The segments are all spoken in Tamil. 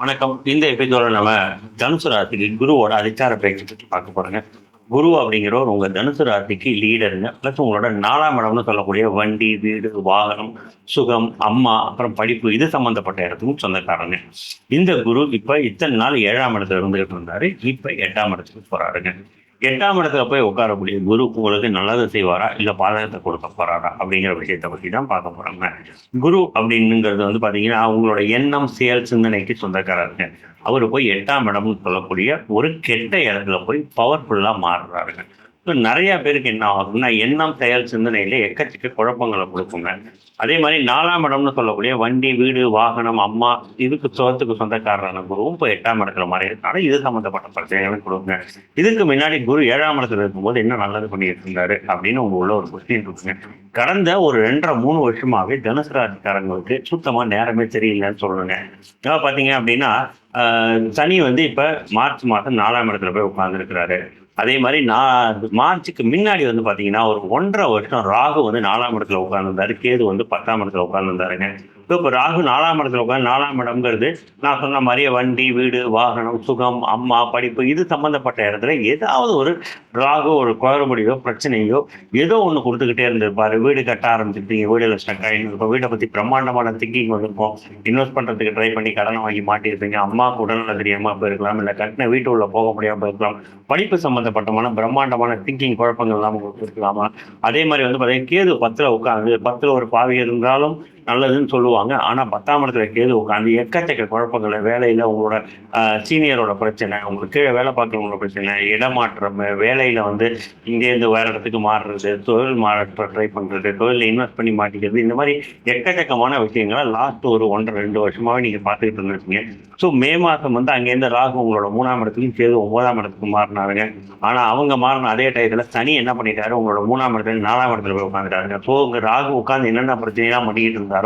வணக்கம். இந்த எபிசோட நம்ம தனுசு ராசிக்கு குருவோட அதிச்சார பயிற்சி பற்றி பார்க்க போறோங்க. குரு அப்படிங்கிறவர் உங்க தனுசு ராசிக்கு லீடருங்க ப்ளஸ் உங்களோட நாலாம் இடம்னு சொல்லக்கூடிய வண்டி வீடு வாகனம் சுகம் அம்மா அப்புறம் படிப்பு இது சம்பந்தப்பட்ட இடத்துக்கும் சொந்தக்காரங்க. இந்த குரு இப்ப இத்தனை நாள் ஏழாம் இடத்துல இருந்துகிட்டு இருந்தாரு. இப்ப எட்டாம் இடத்துக்கு போறாருங்க. எட்டாம் இடத்துல போய் உட்காரக்கூடிய குரு உங்களுக்கு நல்லது செய்வாரா? இல்லை பாதகத்தை கொடுக்க போறாரா? அப்படிங்கிற விஷயத்தை பற்றி தான் பார்க்க போறாங்க. குரு அப்படின்னுங்கிறது வந்து பார்த்தீங்கன்னா அவங்களோட எண்ணம் செயல் சிந்தனைக்கு சொந்தக்காரருங்க. அவர் போய் எட்டாம் இடம்னு சொல்லக்கூடிய ஒரு கெட்ட இடத்துல போய் பவர்ஃபுல்லாக மாறுறாருங்க. ஸோ நிறைய பேருக்கு என்ன ஆகும்னா எண்ணம் செயல் சிந்தனையில எக்கச்சக்க குழப்பங்களை கொடுக்குங்க. அதே மாதிரி நாலாம் இடம்னு சொல்லக்கூடிய வண்டி வீடு வாகனம் அம்மா இதுக்கு சுகத்துக்கு சொந்தக்காரரான குருவும் இப்போ எட்டாம் இடத்துல மாதிரி இருக்காங்க இது சம்மந்தப்பட்ட பிரச்சனைகளும் கொடுங்க இதுக்கு முன்னாடி குரு ஏழாம் இடத்துல இருக்கும்போது என்ன நல்லது பண்ணிட்டு இருந்தாரு அப்படின்னு உங்க உள்ள ஒரு கொஸ்டின் இருக்குங்க. கடந்த ஒரு ரெண்டரை மூணு வருஷமாவே தனுசு ராசிக்காரங்களுக்கு சுத்தமாக நேரமே சரியில்லைன்னு சொல்லுங்க. ஏன்னா பார்த்தீங்க அப்படின்னா சனி வந்து இப்போ மார்ச் மாதம் நாலாம் இடத்துல போய் உட்காந்துருக்கிறாரு அதே மாதிரி நான் மார்ச்சுக்கு முன்னாடி வந்து பார்த்தீங்கன்னா ஒரு ஒன்றரை வருஷம் ராகு வந்து நாலாம் இடத்துல உட்காந்துருந்தாரு கேது வந்து பத்தாம் இடத்துல உட்காந்துருந்தாருங்க இப்போ ராகு நாலாம் இடத்துல உட்காந்து நாலாம் இடம்ங்கிறது நான் சொன்ன மாதிரியே வண்டி வீடு வாகனம் சுகம் அம்மா படிப்பு இது சம்பந்தப்பட்ட இடத்துல ஏதாவது ஒரு ராகு ஒரு குளறுபடியோ பிரச்சனையோ ஏதோ ஒன்று கொடுத்துக்கிட்டே இருந்திருப்பாரு. வீடு கட்ட ஆரம்பிச்சிருப்பீங்க. வீடுல ஸ்டக் ஆகிருக்கும் வீட்டை பற்றி பிரம்மாண்டமான திங்கிங் வந்திருக்கும். இன்வெஸ்ட் பண்ணுறதுக்கு ட்ரை பண்ணி கடனை வாங்கி மாட்டியிருப்பீங்க. அம்மாவுக்கு உடல்நல தெரியாமல் போயிருக்கலாம். இல்லை கட்டின வீட்டு உள்ள போக முடியாமல் போயிருக்கலாம். படிப்பு சம்மந்தப்பட்டமான பிரம்மாண்டமான திங்கிங் குழப்பங்கள் இல்லாமல் கொடுத்துருக்கலாமா? அதே மாதிரி வந்து பார்த்தீங்கன்னா கேது பத்தில் உட்காந்து பத்தில் ஒரு பாவி இருந்தாலும் நல்லதுன்னு சொல்லுவாங்க. ஆனால் பத்தாம் இடத்துல கேது உட்காந்து எக்கச்சக்க குழப்பங்களை வேலையில் உங்களோட சீனியரோட பிரச்சனை உங்களுக்கு கீழே வேலை பார்க்குறவங்களோட பிரச்சனை இடமாற்றம் வேலையில் வந்து இங்கேருந்து வேற இடத்துக்கு மாறுறது தொழில் மாற்ற ட்ரை பண்ணுறது தொழிலில் இன்வெஸ்ட் பண்ணி மாட்டிக்கிறது இந்த மாதிரி எக்கச்சக்கமான விஷயங்களை லாஸ்ட் ஒரு ஒன்றரை ரெண்டு வருஷமாகவே நீங்கள் பார்த்துக்கிட்டு இருந்திருக்கீங்க. ஸோ மே மாதம் வந்து அங்கேருந்து ராகு உங்களோட மூணாம் இடத்துக்கும் கேது ஒன்பதாம் இடத்துக்கு மாறினாருங்க. ஆனால் அவங்க மாறின அதே டயத்தில் சனி என்ன பண்ணிட்டாரு உங்களோட மூணாம் இடத்துல நாலாம் இடத்துல போய் உட்காந்துட்டாருங்க ஸோ உங்கள் ராகு உட்காந்து என்னென்ன பிரச்சனைலாம் பண்ணிக்கிட்டு இருந்தாரு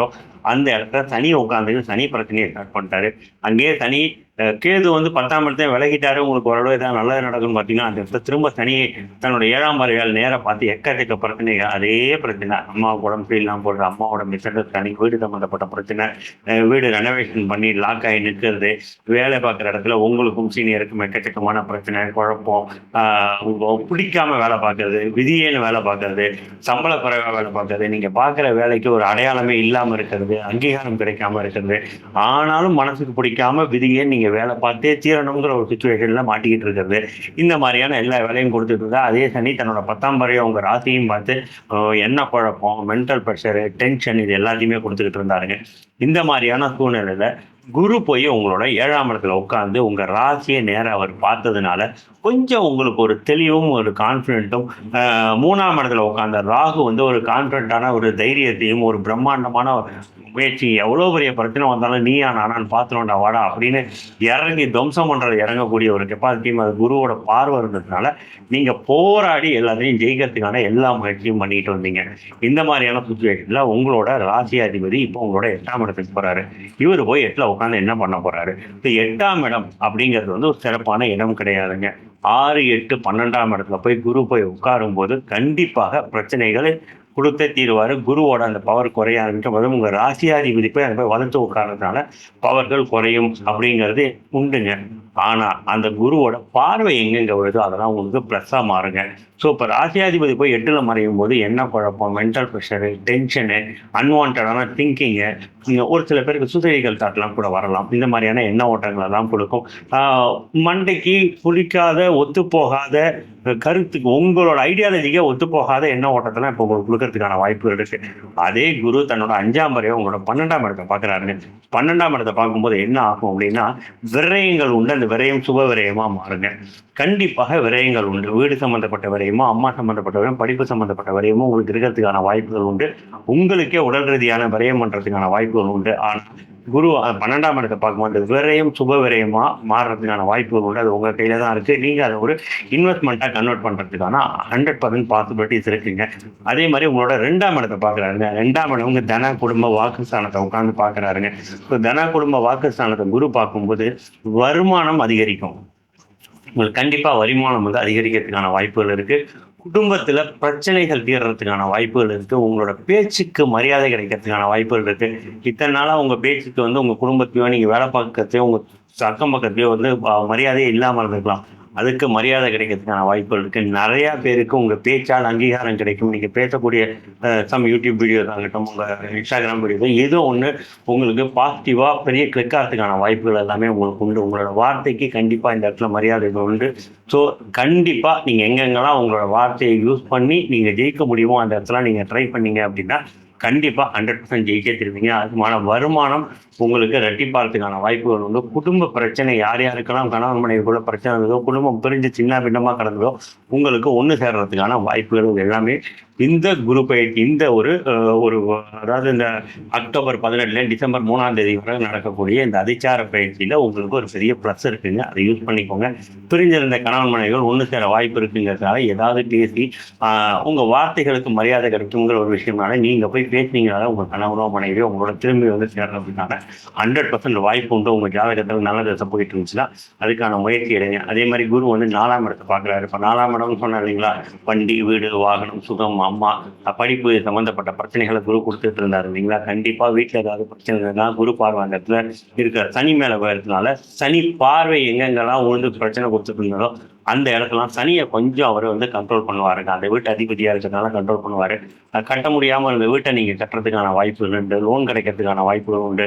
அந்த இடத்துல சனி உட்காந்து சனி பிரச்சனையை ஸ்டார்ட் பண்ணிட்டாரு. அங்கேயே சனி கேது வந்து பத்தாம் இடத்தையும் விலகிட்டாரு. உங்களுக்கு ஓரளவு ஏதாவது நல்லது நடக்கும்னு பார்த்தீங்கன்னா அந்த இடத்துல திரும்ப தனியே தன்னோட ஏழாம் பறவையால் நேராக பார்த்து எக்கச்சக்க பிரச்சனைகள். அதே பிரச்சனை. அம்மாவுக்கு உடம்பு சரியில்லாமல் போடுற அம்மாவோட மிஸ்ஸண்ட் தனி வீடு சம்மந்தப்பட்ட பிரச்சனை வீடு ரெனோவேஷன் பண்ணி லாக் ஆகி நிற்கிறது வேலை பார்க்குற இடத்துல உங்களுக்கும் சீனியருக்கும் எக்கச்சக்கமான பிரச்சனை குழப்பம் பிடிக்காம வேலை பார்க்கறது விதியேன்னு வேலை பார்க்கறது சம்பள குறைவாக வேலை பார்க்கறது நீங்கள் பார்க்குற வேலைக்கு ஒரு அடையாளமே இல்லாமல் இருக்கிறது அங்கீகாரம் கிடைக்காம இருக்கிறது. ஆனாலும் மனசுக்கு பிடிக்காம விதியே நீங்கள் வேலை பார்த்தே தீரணுங்கிற ஒரு சுச்சுவேஷனில் மாட்டிக்கிட்டு இருக்கிறது. இந்த மாதிரியான எல்லா வேலையும் கொடுத்துட்டு இருந்தா அதே சனி தன்னோட பத்தாம் வரையும் அவங்க ராசியும் பார்த்து என்ன குழப்பம் மென்டல் ப்ரெஷரு டென்ஷன் இது எல்லாத்தையுமே கொடுத்துக்கிட்டு இருந்தாருங்க. இந்த மாதிரியான சூழ்நிலையில் குரு போய் உங்களோட ஏழாம் இடத்துல உட்காந்து உங்கள் ராசியை நேராக அவர் பார்த்ததுனால கொஞ்சம் உங்களுக்கு ஒரு தெளிவும் ஒரு கான்ஃபிடென்ட்டும் மூணாம் இடத்துல உட்காந்த ராகு வந்து ஒரு கான்ஃபிடென்ட்டான ஒரு தைரியத்தையும் ஒரு பிரம்மாண்டமான முயற்சி எவ்வளோ பெரிய பிரச்சனை வந்தாலும் நீயா நானான்னு பார்த்துனோண்டா வாடா அப்படின்னு இறங்கி துவம்சம் பண்ணுறது இறங்கக்கூடிய ஒரு கெப்பாசிட்டியும் அது குருவோட பார்வை இருந்ததுனால நீங்கள் போராடி எல்லாத்தையும் ஜெயிக்கிறதுக்கான எல்லா முயற்சியும் பண்ணிட்டு வந்தீங்க. இந்த மாதிரியான சுச்சுவேஷனில் உங்களோட ராசியாதிபதி இப்போ உங்களோட எட்டாம் இடத்துக்கு போகிறாரு இவர் போய் எட்டில் உட்காந்து என்ன பண்ண போகிறாரு இப்போ எட்டாம் இடம் அப்படிங்கிறது வந்து ஒரு சிறப்பான இடம் கிடையாதுங்க. ஆறு எட்டு பன்னெண்டாம் இடத்துல போய் குரு போய் உட்காரும் போது கண்டிப்பாக பிரச்சனைகள் கொடுத்தே தீருவார். குருவோட அந்த பவர் குறைய ஆரம்பிக்கும் போது உங்க ராசியாதிபதி போய் அங்க போய் வளர்த்து உட்காரதுனால பவர்கள் குறையும் அப்படிங்கிறது உண்டுங்க. ஆனால் அந்த குருவோட பார்வை எங்கெங்க வருதோ அதெல்லாம் உங்களுக்கு ப்ளஸ்ஸாக மாறுங்க. ஸோ இப்போ ராசியாதிபதி போய் எட்டில் மறையும் போது என்ன குழப்பம்? மென்டல் ப்ரெஷரு டென்ஷனு அன்வான்டான திங்கிங்கு ஒரு சில பேருக்கு சுசைடிகள் தாட்லாம் கூட வரலாம். இந்த மாதிரியான எண்ண ஓட்டங்களை தான் கொடுக்கும். மண்டைக்கு மண்டைக்கு பிடிக்காத ஒத்துப்போகாத கருத்துக்கு உங்களோட ஐடியாலஜிக்கே ஒத்துப்போகாத எண்ண ஓட்டத்தெல்லாம் இப்போ உங்களுக்கு கொடுக்கறதுக்கான வாய்ப்புகள் இருக்கு. அதே குரு தன்னோட அஞ்சாம் வரையும் உங்களோட பன்னெண்டாம் இடத்தை பார்க்குறாருங்க பன்னெண்டாம் இடத்தை பார்க்கும்போது என்ன ஆகும் அப்படின்னா விரயங்கள் உண்டு. அந்த விரயம் சுப விரயமா மாறுங்க. கண்டிப்பாக விரயங்கள் உண்டு. வீடு சம்மந்தப்பட்ட விரயமோ அம்மா சம்மந்தப்பட்ட விரயம் படிப்பு சம்மந்தப்பட்ட விரயமோ உங்களுக்கு இருக்கிறதுக்கான வாய்ப்புகள் உண்டு. உங்களுக்கே உடல் ரீதியான விரயம் பண்ணுறதுக்கான வாய்ப்புகள் உண்டு. ஆனால் குரு பன்னெண்டாம் இடத்தை பார்க்கும்போது அந்த விரயம் சுப விரயமா மாறுறதுக்கான வாய்ப்புகள் உண்டு. அது உங்க கையில தான் இருக்கு. நீங்க அதை ஒரு இன்வெஸ்ட்மெண்ட்டா கன்வெர்ட் பண்றதுக்கான ஹண்ட்ரட் பர்சன்ட் பாசிபிலிட்டிஸ் இருக்குங்க அதே மாதிரி உங்களோட ரெண்டாம் இடத்தை பார்க்குறாருங்க. ரெண்டாம் இடம் உங்க தன குடும்ப வாக்குஸ்தானத்தை உட்காந்து பார்க்குறாருங்க. இப்போ தன குடும்ப வாக்குஸ்தானத்தை குரு பார்க்கும்போது வருமானம் அதிகரிக்கும். உங்களுக்கு கண்டிப்பாக வருமானம் வந்து அதிகரிக்கிறதுக்கான வாய்ப்புகள் இருக்குது குடும்பத்தில் பிரச்சனைகள் தீர்றதுக்கான வாய்ப்புகள் இருக்குது உங்களோட பேச்சுக்கு மரியாதை கிடைக்கிறதுக்கான வாய்ப்புகள் இருக்குது இத்தனை நாளாக உங்கள் பேச்சுக்கு வந்து உங்கள் குடும்பத்தையோ நீங்கள் வேலை பார்க்கறதையோ உங்கள் அக்கம் பக்கத்தையோ வந்து மரியாதையே இல்லாமல் இருந்துக்கலாம். அதுக்கு மரியாதை கிடைக்கிறதுக்கான வாய்ப்புகள் இருக்குது நிறையா பேருக்கு உங்கள் பேச்சால் அங்கீகாரம் கிடைக்கும். நீங்கள் பேசக்கூடிய சம் யூடியூப் வீடியோஸ் ஆகட்டும் உங்கள் இன்ஸ்டாகிராம் வீடியோஸ் ஏதோ ஒன்று உங்களுக்கு பாசிட்டிவாக பெரிய கிளிக் ஆகிறதுக்கான வாய்ப்புகள் எல்லாமே உங்களுக்கு உண்டு. உங்களோட வார்த்தைக்கு கண்டிப்பாக இந்த இடத்துல மரியாதைகள் உண்டு. ஸோ கண்டிப்பாக நீங்கள் எங்கெங்கெல்லாம் உங்களோட வார்த்தையை யூஸ் பண்ணி நீங்கள் ஜெயிக்க முடியுமோ அந்த இடத்துல நீங்கள் ட்ரை பண்ணீங்க அப்படின்னா கண்டிப்பாக ஹண்ட்ரட் பர்சன்ட் ஜெயிக்க திருவீங்க. அதுமான வருமானம் உங்களுக்கு ரெட்டிப்பாகிறதுக்கான வாய்ப்புகள் உண்டு. குடும்ப பிரச்சனை யார் யாருக்கெல்லாம் கணவன் மனைவிக்குள்ள பிரச்சனை இருந்ததோ குடும்பம் பிரிஞ்சு சின்ன பின்னமாக கிடந்ததோ உங்களுக்கு ஒன்று சேர்றதுக்கான வாய்ப்புகள் எல்லாமே இந்த குரு பயிற்சி இந்த ஒரு ஒரு அதாவது இந்த அக்டோபர் பதினெட்டுல டிசம்பர் மூணாம் தேதி வரை நடக்கக்கூடிய இந்த அதிச்சார பயிற்சியில் உங்களுக்கு ஒரு பெரிய ப்ளஸ் இருக்குங்க. அதை யூஸ் பண்ணிக்கோங்க. பிரிஞ்சிருந்த கணவன் மனைவிகள் ஒன்று சேர வாய்ப்பு இருக்குங்கிறதுனால ஏதாவது பேசி உங்கள் உங்க வார்த்தைகளுக்கு மரியாதை கிடைக்குங்கிற ஒரு விஷயம்னால நீங்க போய் பேசினீங்கனால உங்க கணவனோ மனைவியோ உங்களோட திரும்பி வந்து சேர்றதுக்கான ஹண்ட்ரட் பர்சன்ட் வாய்ப்பு உண்டு. உங்க ஜாதகத்தில் நல்லது போயிட்டு இருந்துச்சுன்னா அதுக்கான முயற்சி எடுங்க. அதே மாதிரி குரு வந்து நாலாம் இடத்தை பார்க்குறாரு. இப்போ நாலாம் இடம்னு சொன்னா இல்லைங்களா? வண்டி வீடு வாகனம் சுகம் அம்மா படிப்பு சம்மந்தப்பட்ட பிரச்சனைகளை குரு கொடுத்துட்டு இருந்தாரு இல்லைங்களா? கண்டிப்பா வீட்டில் ஏதாவது பிரச்சனை இருந்தா குரு பார்வை அந்த இடத்துல இருக்கிற சனி மேல போயிருந்தனால சனி பார்வை எங்கெங்கெல்லாம் உழுந்து பிரச்சனை கொடுத்துட்டு இருந்தாரோ அந்த இடத்துலாம் சனியை கொஞ்சம் அவர் வந்து கண்ட்ரோல் பண்ணுவாருங்க. அந்த வீட்டு அதிபதியாக இருக்கிறதுனால கண்ட்ரோல் பண்ணுவார். கட்ட முடியாமல் இருந்த வீட்டை நீங்கள் கட்டுறதுக்கான வாய்ப்புகள் உண்டு. லோன் கிடைக்கிறதுக்கான வாய்ப்புகள் உண்டு.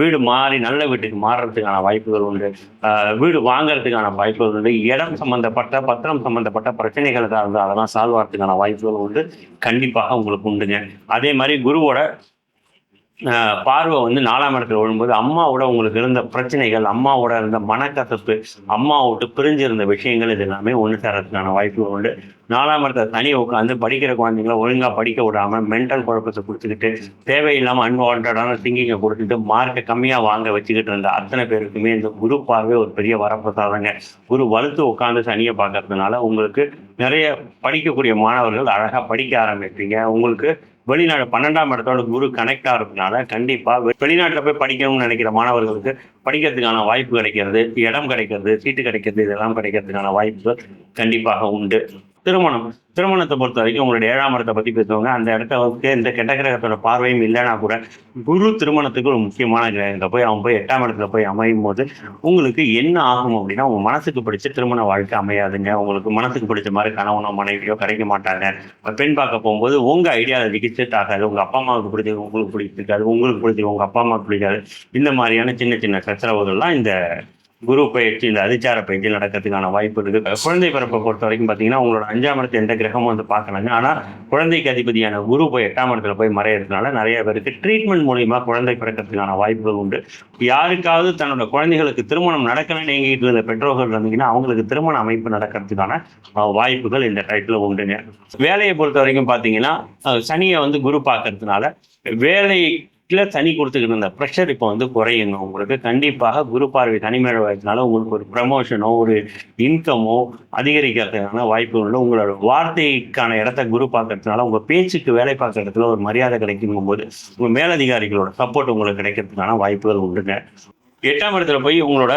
வீடு மாறி நல்ல வீட்டுக்கு மாறுறதுக்கான வாய்ப்புகள் உண்டு. வீடு வாங்குறதுக்கான வாய்ப்புகள் உண்டு. இடம் சம்பந்தப்பட்ட பத்திரம் சம்பந்தப்பட்ட பிரச்சனைகள் ஏதாவது இருந்தால் அதெல்லாம் சால்வ் ஆகிறதுக்கான வாய்ப்புகள் உண்டு. கண்டிப்பாக உங்களுக்கு உண்டுங்க. அதே மாதிரி குருவோட பார்வை வந்து நாலாம் இடத்துல விழும்போது அம்மாவோட உங்களுக்கு இருந்த பிரச்சனைகள் அம்மாவோட இருந்த மனக்கசப்பு அம்மா விட்டு பிரிஞ்சிருந்த விஷயங்கள் இது எல்லாமே ஒன்று சேரத்துக்கான வாய்ப்புகள் உண்டு. நாலாம் இடத்துல தனி உட்காந்து படிக்கிற குழந்தைங்கள ஒழுங்காக படிக்க விடாமல் மென்டல் குழப்பத்தை கொடுத்துக்கிட்டு தேவையில்லாமல் அன்வான்டான திங்கிங்கை கொடுத்துட்டு மார்க்கை கம்மியாக வாங்க வச்சுக்கிட்டு இருந்த அத்தனை பேருக்குமே இந்த குரூப்பாகவே ஒரு பெரிய வரப்பிரசாதங்க. குரு வலுத்து உட்காந்து சனியை பார்க்கறதுனால உங்களுக்கு நிறைய படிக்கக்கூடிய மாணவர்கள் அழகாக படிக்க ஆரம்பிப்பீங்க. உங்களுக்கு வெளிநாடு பன்னெண்டாம் இடத்தோட குரு கனெக்ட் ஆகிறதுனால கண்டிப்பாக வெ- போய் படிக்கணும்னு நினைக்கிற மாணவர்களுக்கு படிக்கிறதுக்கான வாய்ப்பு கிடைக்கிறது. இடம் கிடைக்கிறது சீட்டு கிடைக்கிறது இதெல்லாம் கிடைக்கிறதுக்கான வாய்ப்புகள் கண்டிப்பாக உண்டு. திருமணம். திருமணத்தை பொறுத்த வரைக்கும் உங்களுடைய ஏழாம் இடத்தை பற்றி பேசுவாங்க. அந்த இடத்த இந்த கெட்ட கிரகத்தோட பார்வையும் இல்லைனா கூட குரு திருமணத்துக்கு ஒரு முக்கியமான கிரகத்தை போய் அவன் போய் எட்டாம் இடத்துல போய் அமையும் போது உங்களுக்கு என்ன ஆகும் அப்படின்னா உங்கள் மனசுக்கு பிடிச்ச திருமண வாழ்க்கை அமையாதுங்க. உங்களுக்கு மனசுக்கு பிடிச்ச மாதிரி கணவனோ மனைவியோ கிடைக்க மாட்டாங்க. பெண் பார்க்க போகும்போது உங்கள் ஐடியாவில் செட் ஆகாது உங்கள் அப்பா அம்மாவுக்கு பிடிச்சது உங்களுக்கு பிடிச்சிருக்காது. உங்களுக்கு பிடிச்சது உங்கள் அப்பா அம்மாவுக்கு பிடிக்காது. இந்த மாதிரியான சின்ன சின்ன சச்சரவுகள்லாம் இந்த குரு பயிற்சி இந்த அதிச்சார பயிற்சி நடக்கிறதுக்கான வாய்ப்பு இருக்கு. குழந்தை பிறப்பை பொறுத்த வரைக்கும் பார்த்தீங்கன்னா உங்களோட அஞ்சாம் இடத்து எந்த கிரகமும் வந்து பார்க்கலாங்க. ஆனால் குழந்தைக்கு அதிபதியான குரு போய் எட்டாம் இடத்துல போய் மறையிறதுனால நிறைய பேருக்கு ட்ரீட்மெண்ட் மூலியமாக குழந்தை பிறக்கிறதுக்கான வாய்ப்புகள் உண்டு. யாருக்காவது தன்னோட குழந்தைகளுக்கு திருமணம் நடக்கணும்னு எங்கிட்டு இருந்த பெற்றோர்கள் இருந்தீங்கன்னா அவங்களுக்கு திருமண அமைப்பு நடக்கிறதுக்கான வாய்ப்புகள் இந்த டைட்டில் உண்டுங்க. வேலையை பொறுத்த வரைக்கும் பார்த்தீங்கன்னா சனியை வந்து குரு பார்க்கறதுனால வேலை கீழே தனி கொடுத்துக்கிட்டு இருந்த ப்ரெஷர் இப்போ வந்து குறையுங்க உங்களுக்கு கண்டிப்பாக குரு பார்வை தனிமேல வயதுனால உங்களுக்கு ஒரு ப்ரமோஷனோ ஒரு இன்கமோ அதிகரிக்கிறதுக்கான வாய்ப்பு உங்களோட வார்த்தைக்கான இடத்த குரு பார்க்கறதுனால உங்க பேச்சுக்கு வேலை பார்க்குற இடத்துல ஒரு மரியாதை கிடைக்குங்கும் போது உங்க மேலதிகாரிகளோட சப்போர்ட் உங்களுக்கு கிடைக்கிறதுக்கான வாய்ப்புகள் உண்டுங்க. எட்டாம் இடத்துல போய் உங்களோட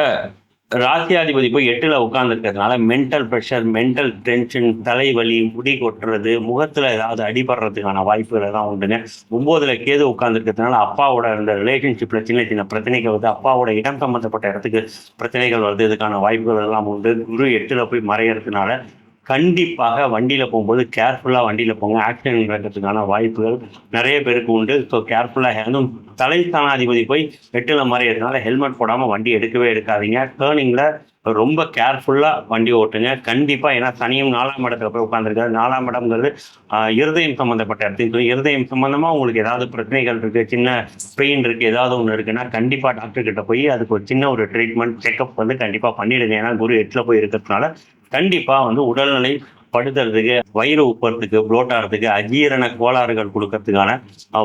ராசியாதிபதி போய் எட்டில் உட்காந்துருக்கிறதுனால மென்டல் ப்ரெஷர் மென்டல் டென்ஷன் தலைவலி முடி கொட்டுறது முகத்தில் ஏதாவது அடிபடுறதுக்கான வாய்ப்புகள் எல்லாம் உண்டுங்க. ஒம்போதில் கேது உட்காந்துருக்கிறதுனால அப்பாவோட இந்த ரிலேஷன்ஷிப்பில் சின்ன சின்ன பிரச்சனைகள் வருது. அப்பாவோட இடம் சம்மந்தப்பட்ட இடத்துக்கு பிரச்சனைகள் வருது. இதுக்கான வாய்ப்புகள் எல்லாம் உண்டு. குரு எட்டில் போய் மறையறதுனால கண்டிப்பாக வண்டியில் போகும்போது கேர்ஃபுல்லாக வண்டியில் போங்க. ஆக்சிடென்ட் நடக்கிறதுக்கான வாய்ப்புகள் நிறைய பேருக்கு உண்டு. ஸோ கேர்ஃபுல்லாக அதுவும் தலைஸ்தானாதிபதி போய் எட்டுல மறையறதுனால ஹெல்மெட் போடாமல் வண்டி எடுக்கவே எடுக்காதீங்க. டேர்னிங்கில் ரொம்ப கேர்ஃபுல்லாக வண்டி ஓட்டுங்க. கண்டிப்பாக ஏன்னா சனியும் நாலாம் இடத்துல போய் உட்காந்துருக்காரு நாலாம் இடம்ங்கிறது இருதயம் சம்மந்தப்பட்ட இடத்துக்கு இருதயம் சம்மந்தமாக உங்களுக்கு ஏதாவது பிரச்சனைகள் இருக்குது சின்ன பெயின் இருக்குது ஏதாவது ஒன்று இருக்குன்னா கண்டிப்பாக டாக்டர் கிட்ட போய் அதுக்கு ஒரு சின்ன ஒரு ட்ரீட்மெண்ட் செக்அப் வந்து கண்டிப்பாக பண்ணிடுங்க. ஏன்னா குரு எட்டில் போய் இருக்கிறதுனால கண்டிப்பா வந்து உடல்நிலை படுத்துறதுக்கு வயிறு உப்புறதுக்கு புளோட் ஆகிறதுக்கு அஜீரண கோளாறுகள் கொடுக்கறதுக்கான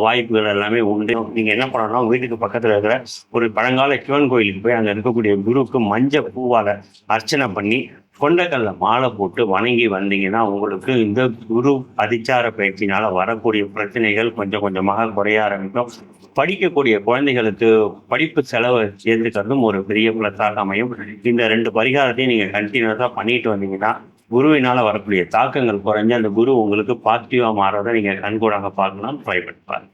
வாய்ப்புகள் எல்லாமே உண்டு. நீங்க என்ன பண்ணணும்னா வீட்டுக்கு பக்கத்துல இருக்கிற ஒரு பழங்கால சிவன் கோயிலுக்கு போய் அங்க இருக்கக்கூடிய குருவுக்கு மஞ்சள் பூவால அர்ச்சனை பண்ணி கொண்டக்கல்ல மாலை போட்டு வணங்கி வந்தீங்கன்னா உங்களுக்கு இந்த குரு அதிச்சார பயிற்சினால வரக்கூடிய பிரச்சனைகள் கொஞ்சம் கொஞ்சமாக குறைய ஆரம்பிக்கும். படிக்கக்கூடிய குழந்தைகளுக்கு படிப்பு செலவை சேர்த்துக்கிறதும் ஒரு பெரிய பிளஸாக அமையும். இந்த ரெண்டு பரிகாரத்தையும் நீங்கள் கண்டினியூஸாக பண்ணிட்டு வந்தீங்கன்னா குருவினால் வரக்கூடிய தாக்கங்கள் குறைஞ்சு அந்த குரு உங்களுக்கு பாசிட்டிவாக மாறதை நீங்கள் கண்கூடாக பார்க்கலாம் ட்ரை பண்ணி பாருங்க.